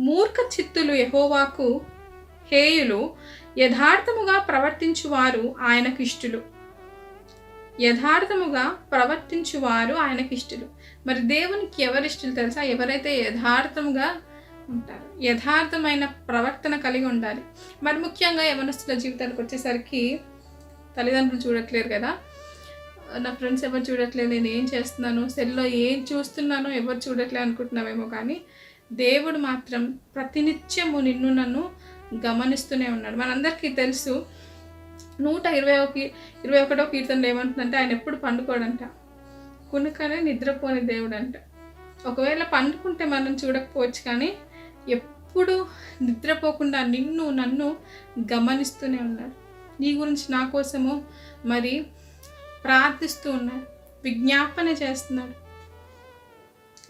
మూర్ఖ చిత్తులు యహోవాకు హేయులు యథార్థముగా ప్రవర్తించువారు ఆయనకిష్టులు. యథార్థముగా ప్రవర్తించువారు ఆయనకిష్టులు. మరి దేవునికి ఎవరిష్టలు తెలుసా? ఎవరైతే యథార్థముగా ఉంటారు యథార్థమైన ప్రవర్తన కలిగి ఉండాలి. మరి ముఖ్యంగా యవనస్తుల జీవితానికి వచ్చేసరికి తల్లిదండ్రులు చూడట్లేరు కదా? నా ఫ్రెండ్స్ ఎవరు చూడట్లేదు నేను ఏం చేస్తున్నాను? సెల్లో ఏం చూస్తున్నానో ఎవరు చూడట్లేదు అనుకుంటున్నామేమో కానీ దేవుడు మాత్రం ప్రతినిత్యము నిన్ను నన్ను గమనిస్తూనే ఉన్నాడు. మనందరికీ తెలుసు నూట ఇరవై ఒకటి ఇరవై ఒకటో కీర్తనలు ఏమంటుందంటే ఆయన ఎప్పుడు పండుకోడంట. కునుకనే నిద్రపోని దేవుడు అంట ఒకవేళ పండుకుంటే మనం చూడకపోవచ్చు కానీ ఎప్పుడు నిద్రపోకుండా నిన్ను నన్ను గమనిస్తూనే ఉన్నాడు నీ గురించి నా కోసము మరి ప్రార్థిస్తూ ఉన్నాడు విజ్ఞాపన చేస్తున్నాడు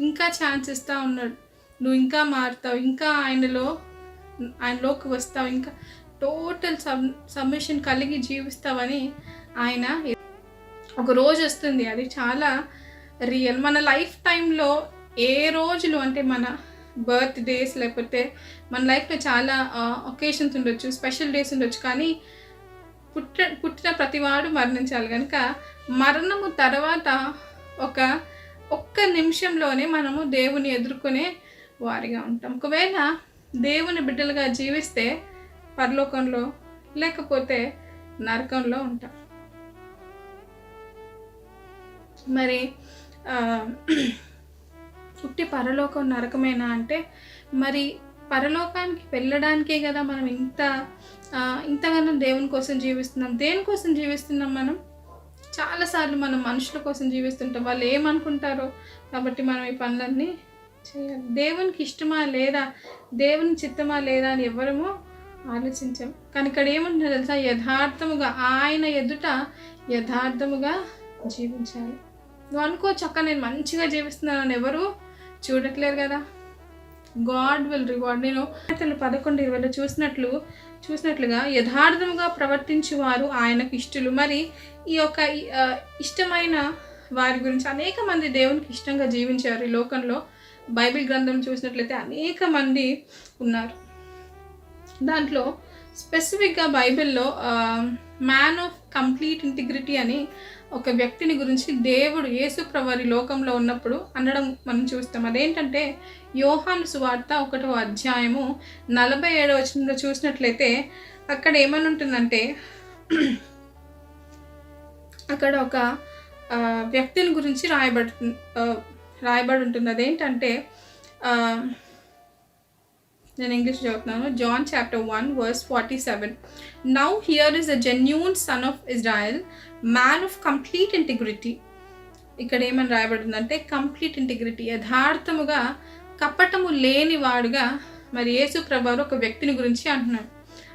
ఇంకా ఛాన్స్ ఇస్తూ ఉన్నాడు. నువ్వు ఇంకా మారుతావు ఇంకా ఆయనలో ఆయనలోకి వస్తావు ఇంకా టోటల్ సబ్ సబ్మిషన్ కలిగి జీవిస్తావని ఆయన ఒక రోజు వస్తుంది. అది చాలా రియల్ మన లైఫ్ టైంలో ఏ రోజులు అంటే మన బర్త్ డేస్ లేకపోతే మన లైఫ్లో చాలా ఒకేషన్స్ ఉండొచ్చు స్పెషల్ డేస్ ఉండొచ్చు. కానీ పుట్ట పుట్టిన ప్రతివాడు మరణించాలి కనుక మరణము తర్వాత ఒక ఒక్క నిమిషంలోనే మనము దేవుని ఎదుర్కొనే వారిగా ఉంటాం. ఒకవేళ దేవుని బిడ్డలుగా జీవిస్తే పరలోకంలో లేకపోతే నరకంలో ఉంటాం. మరి ఉట్టి పుట్టి పరలోకం నరకమేనా అంటే మరి పరలోకానికి వెళ్ళడానికే కదా మనం ఇంత ఆ, ఇంతగానో దేవుని కోసం జీవిస్తున్నాం. దేనికోసం జీవిస్తున్నాం మనం? చాలాసార్లు మనం మనుషుల కోసం జీవిస్తుంటాం. వాళ్ళు ఏమనుకుంటారో కాబట్టి మనం ఈ పనులన్నీ చేయాలి. దేవునికి ఇష్టమా లేదా? దేవుని చిత్తమా లేదా అని ఎవరము ఆలోచించాం. కానీ ఇక్కడ ఏమంటున్నా తెలుసా? యథార్థముగా ఆయన ఎదుట యథార్థముగా జీవించాలి. నువ్వు అనుకోవచ్చు అక్క నేను మంచిగా జీవిస్తున్నానని ఎవరు చూడట్లేరు కదా. God will reward. నేను అతను పదకొండు ఇరవైలో చూసినట్లు చూసినట్లుగా యథార్థముగా ప్రవర్తించేవారు ఆయనకు ఇష్టలు. మరి ఈ యొక్క ఇష్టమైన వారి గురించి అనేక మంది దేవునికి ఇష్టంగా జీవించారు ఈ లోకంలో. బైబిల్ గ్రంథం చూసినట్లయితే అనేక మంది ఉన్నారు. దాంట్లో స్పెసిఫిక్గా బైబిల్లో మ్యాన్ ఆఫ్ కంప్లీట్ ఇంటిగ్రిటీ అని ఒక వ్యక్తిని గురించి దేవుడు యేసుప్రవారి లోకంలో ఉన్నప్పుడు అనడం మనం చూస్తాం. అదేంటంటే యోహాను సువార్త ఒకటో అధ్యాయము నలభై ఏడవ వచనంలో చూసినట్లయితే అక్కడ ఏమని ఉంటుందంటే అక్కడ ఒక వ్యక్తిని గురించి రాయబడుతుంది రాయబడి ఉంటుంది. అదేంటంటే నేను ఇంగ్లీష్ చదువుతున్నాను. John chapter one verse forty seven. Now here is a genuine son of Israel man of complete integrity ఇక్కడ ఏమని రాయబడిందంటే కంప్లీట్ ఇంటిగ్రిటీ యథార్థముగా కపటము లేని వాడుగా మరి యేసు ఒక వ్యక్తిని గురించి అంటున్నాడు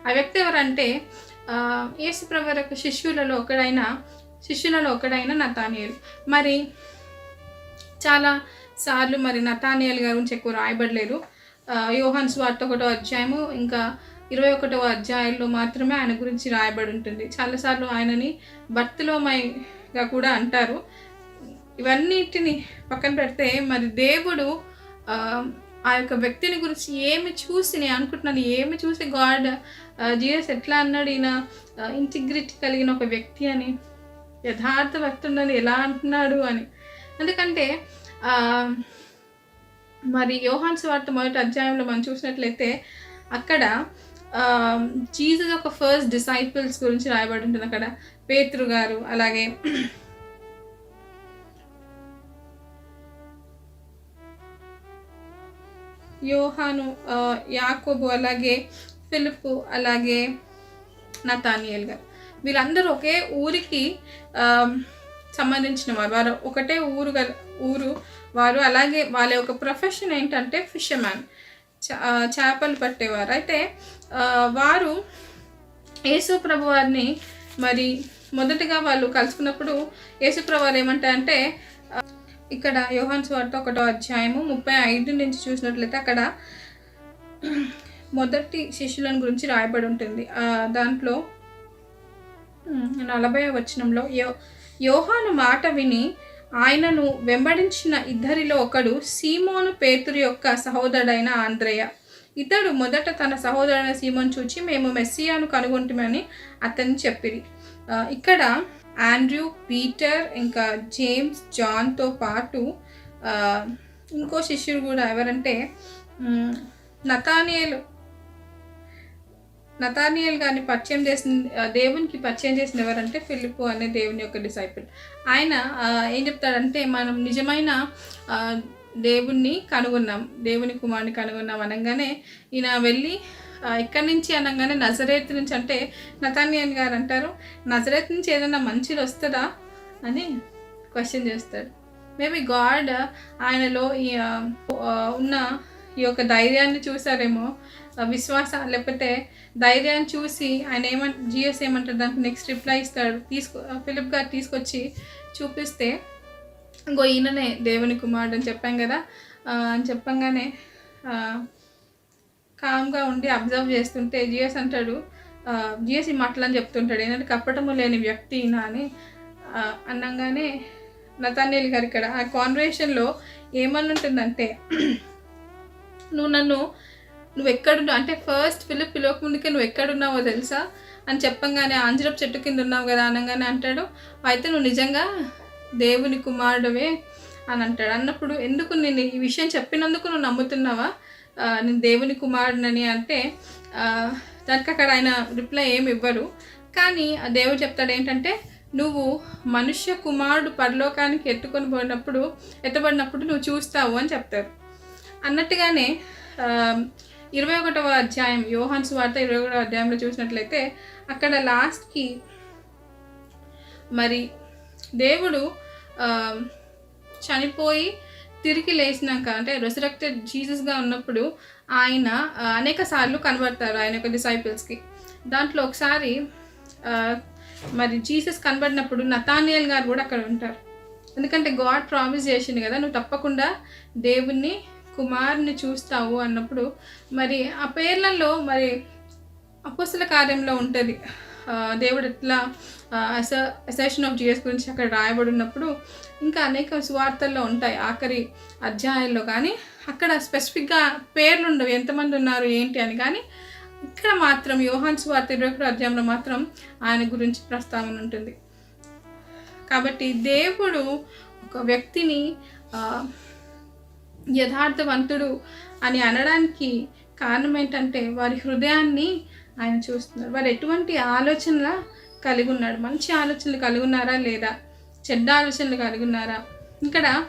ఆ వ్యక్తి ఎవరంటే ఆ, యేసు యొక్క శిష్యులలో ఒకడైన శిష్యులలో ఒకడైన నతానియలు. మరి చాలా సార్లు మరి నటానియల్ గారి గురించి ఎక్కువ రాయబడలేదు. ఆ, యోహాన్ స్వార్త ఒకటో అధ్యాయము ఇంకా ఇరవై ఒకటో అధ్యాయంలో మాత్రమే ఆయన గురించి రాయబడి ఉంటుంది. చాలాసార్లు ఆయనని భర్తలోమైగా కూడా అంటారు. ఇవన్నిటిని పక్కన పెడితే మరి దేవుడు ఆ, యొక్క వ్యక్తిని గురించి ఏమి చూసి నేను అనుకుంటున్నాను ఏమి చూసి గాడ్ జీఎస్ ఎట్లా అన్నాడు ఈయన ఇంటిగ్రిటీ కలిగిన ఒక వ్యక్తి అని యథార్థ భక్తుండని ఎలా అంటున్నాడు అని. ఎందుకంటే మరి యోహాన్ వార్త మొదటి అధ్యాయంలో మనం చూసినట్లయితే అక్కడ జీసస్ ఒక ఫస్ట్ డిసైపుల్స్ గురించి రాయబడి ఉంటుంది అక్కడ. పేతురు గారు అలాగే యోహాను యాకోబు అలాగే ఫిలిప్ అలాగే నతానియల్ గారు. వీళ్ళందరూ ఒకే ఊరికి సంబంధించిన వారు. వారు ఒకటే ఊరు గల ఊరు వారు. అలాగే వాళ్ళ యొక్క ప్రొఫెషన్ ఏంటంటే ఫిషర్మ్యాన్. చేపలు పట్టేవారు. అయితే వారు యేసు ప్రభు వారిని మరి మొదటగా వాళ్ళు కలుసుకున్నప్పుడు యేసు వారు ఏమంటారంటే ఇక్కడ యోహాన్స్ స్వార్త ఒకటో అధ్యాయము ముప్పై ఐదు నుంచి చూసినట్లయితే అక్కడ మొదటి శిష్యులను గురించి రాయబడి ఉంటుంది. దాంట్లో నలభై వచనంలో యో యోహాను మాట విని ఆయనను వెంబడించిన ఇద్దరిలో ఒకడు సీమోను పేతురు యొక్క సహోదరుడైన ఆంధ్రయ ఇతడు మొదట తన సహోదరుడైన సీమోను చూచి మేము మెస్సియాను కనుగొంటామని అతన్ని చెప్పిరి. ఇక్కడ ఆండ్రూ పీటర్ ఇంకా జేమ్స్ జాన్తో పాటు ఇంకో శిష్యుడు కూడా ఎవరంటే నతానియలు. నతానియల్ గారిని పరిచయం చేసిన దేవునికి పరిచయం చేసిన ఎవరంటే ఫిలిప్ అనే దేవుని యొక్క డిసైపుల్. ఆయన ఏం చెప్తాడంటే మనం నిజమైన దేవుణ్ణి కనుగొన్నాం దేవుని కుమారుని కనుగొన్నాం అనగానే ఈయన వెళ్ళి ఎక్కడి నుంచి అనగానే నజరేత్ నుంచి అంటే నతానియల్ గారు అంటారు నజరేత్ నుంచి ఏదైనా మంచిది వస్తుందా? అని క్వశ్చన్ చేస్తాడు. మేబీ గాడ్ ఆయనలో ఉన్న ఈ యొక్క ధైర్యాన్ని చూసారేమో విశ్వాస లేకపోతే ధైర్యాన్ని చూసి ఆయన ఏమంట జిఎస్ ఏమంటారు దానికి నెక్స్ట్ రిప్లై ఇస్తాడు. తీసుకు ఫిలిప్ గారు తీసుకొచ్చి చూపిస్తే ఇంకో ఈయననే దేవుని కుమారుడు అని చెప్పాం కదా. అని చెప్పంగానే కామ్గా ఉండి అబ్జర్వ్ చేస్తుంటే జిఎస్ అంటాడు జిఎస్ ఈ మాటలని చెప్తుంటాడు. ఏంటంటే కప్పటము లేని వ్యక్తి ఈయన అని అనగానే అనంగానే నతానేల్ గారు ఇక్కడ ఆ కాన్వర్సేషన్లో ఏమని ఉంటుందంటే నువ్వు నన్ను నువ్వు ఎక్కడున్నావు అంటే ఫస్ట్ పిలుపు పిలవక ముందుకే నువ్వు ఎక్కడున్నావో తెలుసా? అని చెప్పంగానే ఆంజరపు చెట్టు కింద ఉన్నావు కదా అనగానే అంటాడు అయితే నువ్వు నిజంగా దేవుని కుమారుడవే? అని అంటాడు. అన్నప్పుడు ఎందుకు నేను ఈ విషయం చెప్పినందుకు నువ్వు నమ్ముతున్నావా? నేను దేవుని కుమారుడినని అంటే దానికి అక్కడ ఆయన రిప్లై ఏమి ఇవ్వరు. కానీ ఆ దేవుడు చెప్తాడు ఏంటంటే నువ్వు మనుష్య కుమారుడు పరలోకానికి ఎత్తుకొని పోయినప్పుడు ఎత్తబడినప్పుడు నువ్వు చూస్తావు అని చెప్తారు. అన్నట్టుగానే ఇరవై ఒకటవ అధ్యాయం యోహాన్స్ వార్త ఇరవై ఒకటవ అధ్యాయంలో చూసినట్లయితే అక్కడ లాస్ట్కి మరి దేవుడు చనిపోయి తిరిగి లేచినాక అంటే రెసరెక్టెడ్ జీసస్గా ఉన్నప్పుడు ఆయన అనేక సార్లు కనబడతారు ఆయన యొక్క డిసైపుల్స్కి దాంట్లో ఒకసారి మరి జీసస్ కనబడినప్పుడు నతానియల్ గారు కూడా అక్కడ ఉంటారు. ఎందుకంటే గాడ్ ప్రామిస్ చేసింది కదా నువ్వు తప్పకుండా దేవుణ్ణి కుమారుని చూస్తావు అన్నప్పుడు మరి ఆ పేర్లలో మరి అపోస్తుల కార్యంలో ఉంటుంది. దేవుడు ఎట్లా అస అసెషన్ ఆఫ్ జీఎస్ గురించి అక్కడ రాయబడి ఉన్నప్పుడు ఇంకా అనేక సువార్తల్లో ఉంటాయి. ఆఖరి అధ్యాయాల్లో కానీ అక్కడ స్పెసిఫిక్గా పేర్లు ఉండవు. ఎంతమంది ఉన్నారు ఏంటి అని కానీ ఇక్కడ మాత్రం యోహాన్ సువార్త ఇరవై ఒకటి అధ్యాయంలో మాత్రం ఆయన గురించి ప్రస్తావన ఉంటుంది. కాబట్టి దేవుడు ఒక వ్యక్తిని యథార్థవంతుడు అని అనడానికి కారణం ఏంటంటే వారి హృదయాన్ని ఆయన చూస్తున్నారు వారు ఎటువంటి ఆలోచనల కలిగి ఉన్నాడు? మంచి ఆలోచనలు కలిగి ఉన్నారా లేదా? చెడ్డ ఆలోచనలు కలిగి ఉన్నారా? ఇక్కడ